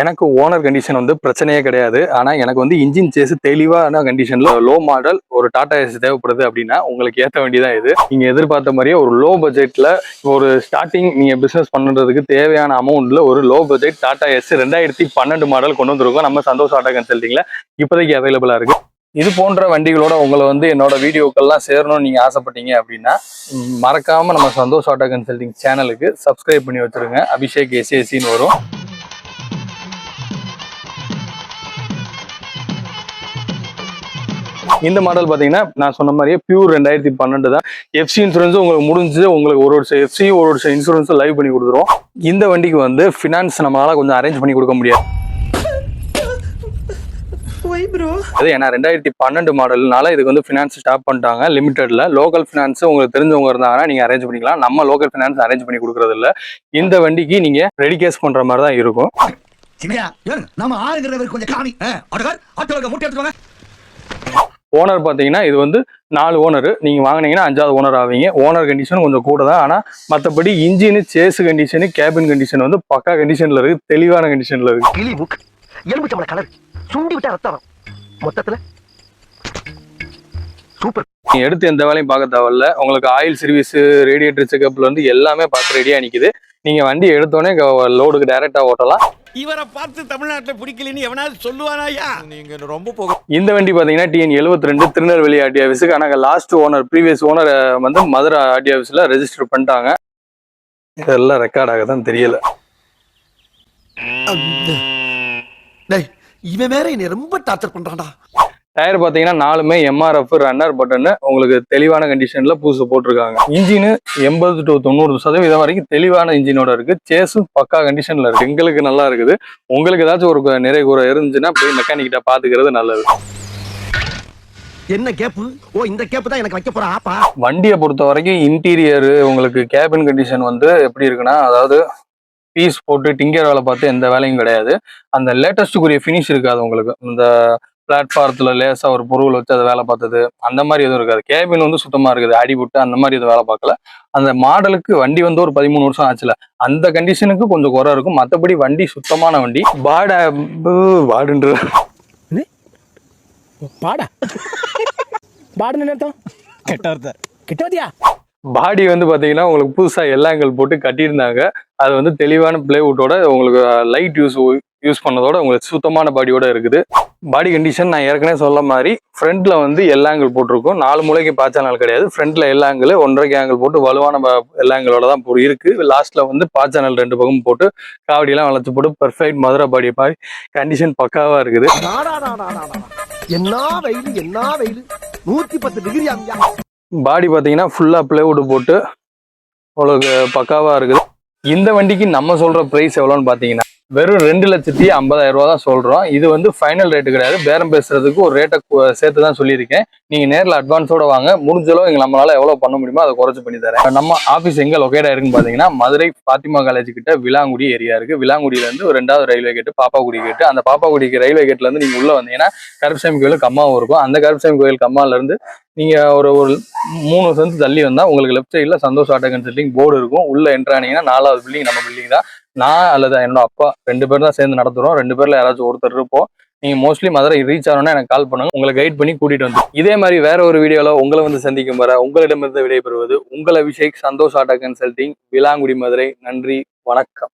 எனக்கு owner condition வந்து பிரச்சனையே கிடையாது. ஆனால் எனக்கு வந்து இன்ஜின் சேஸ் தெளிவான கண்டிஷனில் லோ மாடல் ஒரு டாடா ஏசி தேவைப்படுது அப்படின்னா உங்களுக்கு ஏற்ற வேண்டியதான் இது. நீங்கள் எதிர்பார்த்த மாதிரியே ஒரு லோ பட்ஜெட்டில் ஒரு ஸ்டார்டிங் நீங்கள் பிஸ்னஸ் பண்ணுறதுக்கு தேவையான அமௌண்ட்டில் ஒரு லோ பட்ஜெட் டாடா எஸ் ரெண்டாயிரத்தி பன்னெண்டு மாடல் கொண்டு வந்திருக்கோம். நம்ம சந்தோஷ் ஆட்டோ கன்சல்ட்டிங்கில் இப்போதைக்கு அவைலபிளாக இருக்குது இது போன்ற வண்டிகளோட உங்களை வந்து என்னோட வீடியோக்கள்லாம் சேரணும்னு நீங்கள் ஆசைப்பட்டீங்க அப்படின்னா மறக்காமல் நம்ம சந்தோஷ் ஆட்டோ கன்சல்டிங் சேனலுக்கு சப்ஸ்கிரைப் பண்ணி வச்சிருங்க. அபிஷேக் எஸ்ஏசின்னு வரும். இந்த மாடல் பாத்தீங்கன்னா நான் சொன்ன மாதிரியே பியூர் ரெண்டாயிரத்தி பன்னெண்டு தான். எஃப்சி இன்சூரன்ஸ் உங்களுக்கு முடிஞ்சு உங்களுக்கு ஒரு வருஷம் எஃப்சி ஒரு வருஷம் இன்சூரன்ஸ் லைவ் பண்ணி கொடுத்துருவோம். இந்த வண்டிக்கு வந்து ஃபினான்ஸ் நம்மளால கொஞ்சம் அரேஞ்ச் பண்ணி கொடுக்க முடியாது. அது ஏன்னா ரெண்டாயிரத்தி பன்னெண்டு மாடல்னால இதுக்கு வந்து ஃபினான்ஸ் ஸ்டாப் பண்ணிட்டாங்க. லிமிடெட்ல லோக்கல் ஃபினான்ஸ் உங்களுக்கு தெரிஞ்சவங்க இருந்தாங்கன்னா நீங்க அரேஞ்ச் பண்ணிக்கலாம். நம்ம லோக்கல் ஃபினான்ஸ் அரேஞ்ச் பண்ணி கொடுக்கறது இல்ல இந்த வண்டிக்கு நீங்க ரெடி கேஸ் பண்ற மாதிரி தான் இருக்கும். சின்னையா ஏங்க நம்ம ஆளுங்கிறவர் கொஞ்சம் காமி. ஆட்டோகார் ஆட்டோவுக்கு முட்டை எடுத்துவாங்க ஓனர் பார்த்தீங்கன்னா இது வந்து நாலு ஓனர் நீங்க வாங்குனீங்கன்னா அஞ்சாவது ஓனர் ஆவீங்க. ஓனர் கண்டிஷன் கொஞ்சம் கூட தான் ஆனா மற்றபடி engine chassis condition cabin condition வந்து பக்கா கண்டிஷன்ல இருக்கு. தெளிவான கண்டிஷன்ல இருக்கு. கிளி கலர். சுண்டி விட்டா ரத்தம். மொத்தத்துல சூப்பர். நீங்க எடுத்து எந்த வேலையும் பார்க்க தேவையில்ல. உங்களுக்கு ஆயில் சர்வீஸ் ரேடியேட்டர் செக்அப்ல இருந்து எல்லாமே பார்த்து ரெடியா நிக்குது. நீங்க வண்டி எடுத்தோடனே லோடுக்கு டைரக்டா ஓட்டலாம். இவரை பார்த்து தமிழ்நாட்டுல பிடிக்கலன்னு எவனாவது சொல்லுவானாயா? நீங்க ரொம்ப போக இந்த வண்டி பாத்தீங்கன்னா டிஎன் எழுபத்தி ரெண்டு திருநெல்வேலி ஆர்டி ஆஃபீஸுக்கு ஆனால் லாஸ்ட் ஓனர் ப்ரீவியஸ் ஓனர் வந்து மதுரை ஆர்டி ஆஃபீஸில் ரெஜிஸ்டர் பண்ணிட்டாங்க. இதெல்லாம் ரெக்கார்ட் ஆக தான் தெரியல டேய் இவன் வேற என்னை ரொம்ப டார்ச்சர் பண்றான்டா. டயர் பார்த்தீங்கன்னா நாலுமே எம்ஆர்எஃப் ரன்னர் பட்டன் உங்களுக்கு தெளிவான கண்டிஷன்ல புதுசு போட்டிருக்காங்க. இன்ஜின் எண்பது டு தொண்ணூறு சதவீதம் வரைக்கும் தெளிவான இன்ஜினோட இருக்கு. சேஸும் பக்கா கண்டிஷன்ல இருக்கு. எங்களுக்கு நல்லா இருக்குது. உங்களுக்கு ஏதாச்சும் ஒரு நிறை குறை இருந்துச்சுன்னா போய் மெக்கானிக்கிட்ட பாத்துக்கிறது நல்லது. என்ன கேப்பு? ஓ இந்த கேப்பு தான் எனக்கு வைக்க போற ஆப்பா. வண்டியை பொறுத்த வரைக்கும் இன்டீரியர் உங்களுக்கு கேபின் கண்டிஷன் வந்து எப்படி இருக்குன்னா அதாவது பீஸ் போட்டு டிங்கர் வேலை பார்த்து எந்த வேலையும் கிடையாது. அந்த லேட்டஸ்ட்டுக்குரிய ஃபினிஷ் இருக்காது உங்களுக்கு. இந்த பிளாட்ஃபாரத்தில் லேசாக ஒரு பொருள் வச்சு அதை வேலை பார்த்தது அந்த மாதிரி எதுவும் இருக்காது. கேபின் வந்து சுத்தமாக இருக்குது அடிபட்டு அந்த மாதிரி எதுவும் வேலை பார்க்கல. அந்த மாடலுக்கு வண்டி வந்து ஒரு பதிமூணு வருஷம் ஆச்சுல. அந்த கண்டிஷனுக்கு கொஞ்சம் குறை இருக்கும். மற்றபடி வண்டி சுத்தமான வண்டி. பாட பாடுன்ற பாடா பாடுன்னு அர்த்தம்? கெட்ட அர்த்தம் கெட்டவதியா பாடி வந்து பாத்தீங்கன்னா உங்களுக்கு புதுசா எல்லாங்கள் போட்டு கட்டியிருந்தாங்க. அது வந்து தெளிவான பிளேவுட்டோட உங்களுக்கு லைட் யூஸ் யூஸ் பண்ணதோட உங்களுக்கு சுத்தமான பாடியோட இருக்குது. பாடி கண்டிஷன் நான் ஏற்கனவே சொல்ல மாதிரி ஃப்ரண்ட்ல வந்து எல்லாங்கள் போட்டிருக்கும். நாலு மூளைக்கு பாய்ச்சானல் கிடையாது. ஃப்ரண்ட்ல எல்லாங்கள் ஒன்றரைக்கு ஆங்கிள் போட்டு வலுவான ப- எல்லாங்களோட தான் இருக்கு. லாஸ்ட்ல வந்து பாய்ச்சானல் ரெண்டு பக்கம் போட்டு காவடியெல்லாம் வளைச்சு போட்டு பெர்ஃபெக்ட் மதுரை பாடி மாதிரி கண்டிஷன் பக்காவா இருக்குது. என்ன வெயில் என்ன வெயில்? நூத்தி பத்து டிகிரி அம்யா பாடி பார்த்தீங்கன்னா ஃபுல்லாக பிளேவுட் போட்டு உங்களுக்கு பக்காவாக இருக்குது. இந்த வண்டிக்கு நம்ம சொல்கிற ப்ரைஸ் எவ்வளோன்னு பார்த்தீங்கன்னா வெறும் ரெண்டு லட்சத்தி ஐம்பதாயிரம் ரூபா தான் சொல்கிறோம் இது வந்து ஃபைனல் ரேட்டு கிடையாது. பேரம் பேசுறதுக்கு ஒரு ரேட்டை சேர்த்து தான் சொல்லியிருக்கேன். நீங்கள் நேரில் அட்வான்ஸோட வாங்க. முடிஞ்சளவு எங்க நம்மளால எவ்வளோ பண்ண முடியுமோ அதை குறைச்சு பண்ணி தரேன். நம்ம ஆஃபீஸ் எங்கே லொக்கேட் ஆயிருக்குன்னு பார்த்தீங்கன்னா மதுரை பாத்திமா காலேஜ் கிட்ட விலாங்குடி ஏரியா இருக்குது விலாங்குடியிலேருந்து ஒரு ரெண்டாவது ரயில்வே கேட்டு பாப்பாக்குடி கேட்டு அந்த பாப்பாக்குடிக்கு ரயில்வே கேட்லேருந்து நீங்கள் உள்ளே வந்தீங்கன்னா கருப்பசாமி கோயிலுக்கு கம்மாவும் இருக்கும். அந்த கருப்பசாமி கோயில் கம்மாலேருந்து நீங்க ஒரு ஒரு மூணு சென்ட் தள்ளி வந்தா உங்களுக்கு லெஃப்ட் சைடில் சந்தோஷ் ஆட்டோ கன்சல்டிங் போர்டு இருக்கும். உள்ள என்ட்ரானீங்கன்னா நாலாவது பில்டிங் நம்ம பில்டிங் தான். நான் அல்லது என்னோட அப்பா ரெண்டு பேரும் தான் சேர்ந்து நடத்துறோம். ரெண்டு பேர்ல யாராச்சும் ஒருத்தர் இருப்போம். நீங்க மோஸ்ட்லி மதுரை ரீச் ஆகணும்னா எனக்கு கால் பண்ணுங்க. உங்களை கைட் பண்ணி கூட்டிட்டு வந்து. இதே மாதிரி வேற ஒரு வீடியோல உங்களை வந்து சந்திக்கும் வர உங்களிடமிருந்து விடைபெறுவது உங்கள் அபிஷேக் சந்தோஷ் ஆட்டோ கன்சல்டிங் விலாங்குடி மதுரை. நன்றி வணக்கம்.